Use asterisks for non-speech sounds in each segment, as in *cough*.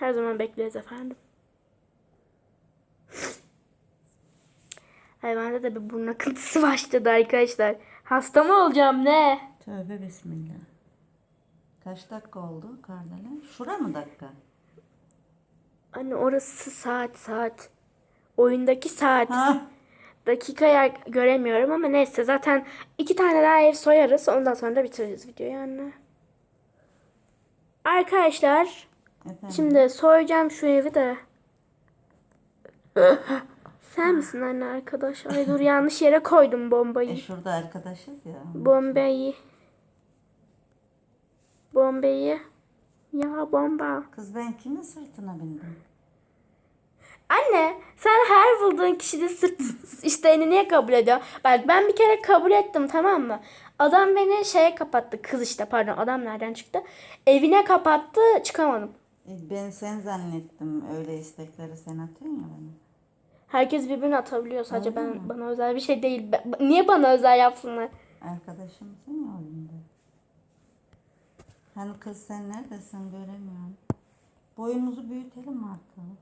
Her zaman bekleriz efendim. Ay bende de bir burun akıntısı *laughs* başladı arkadaşlar. Hasta mı olacağım ne? Tövbe bismillah. Kaç dakika oldu Kardelen? Şura mı dakika? Anne orası saat saat. Oyundaki saat. Ha? Dakikaya göremiyorum ama neyse zaten iki tane daha ev soyarız. Ondan sonra da bitiririz videoyu anne. Arkadaşlar Efendim? şimdi soyacağım şu evi de. *laughs* Sen misin anne arkadaş? Ay dur yanlış yere koydum E bombayı. şurada arkadaşız ya. Bombayı. Bombayı. Ya bomba. Kız ben kimin sırtına bindim? Anne sen her bulduğun kişide sırt *laughs* isteğini niye kabul ediyor? Bak ben bir kere kabul ettim tamam mı? Adam beni şeye kapattı. Kız işte pardon adam nereden çıktı? Evine kapattı çıkamadım. Ben sen zannettim. Öyle istekleri sen atıyorsun ya bana. Herkes birbirini atabiliyor sadece Öyle ben mi? bana özel bir şey değil. Ben- niye bana özel yapsınlar? Arkadaşımsın ya oyunda. Hani kız sen neredesin göremiyorum. Boyumuzu büyütelim mi artık?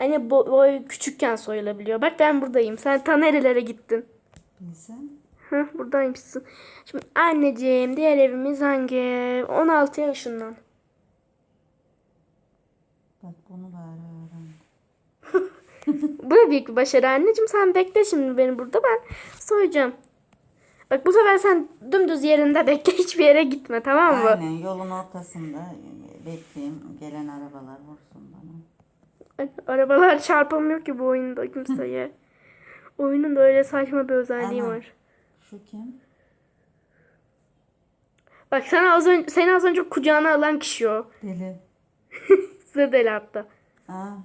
Anne bo- boy küçükken soyulabiliyor. Bak ben buradayım. Sen ta nerelere gittin? Bilsen. Heh, buradaymışsın. Şimdi anneciğim diğer evimiz hangi ev? 16 yaşından. Bak bunu bari öğren. *laughs* Bu da büyük bir başarı anneciğim. Sen bekle şimdi beni burada ben soyacağım. Bak bu sefer sen dümdüz yerinde bekle *laughs* hiçbir yere gitme tamam mı? Aynen yolun ortasında bekleyeyim. Gelen arabalar vursun bana. Arabalar *laughs* çarpamıyor ki bu oyunda kimseye. Oyunun da öyle saçma bir özelliği Ana. var. Şu kim? Bak sana az önce, seni az önce kucağına alan kişi o. Deli. Zır deli hatta. Aa,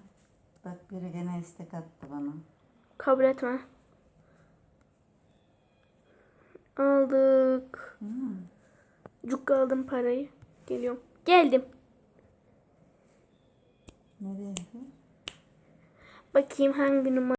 bak biri gene istek attı bana. Kabul etme. Aldık. Hmm. Cukka aldım parayı. Geliyorum. Geldim. Nereye? Bakayım hangi numara.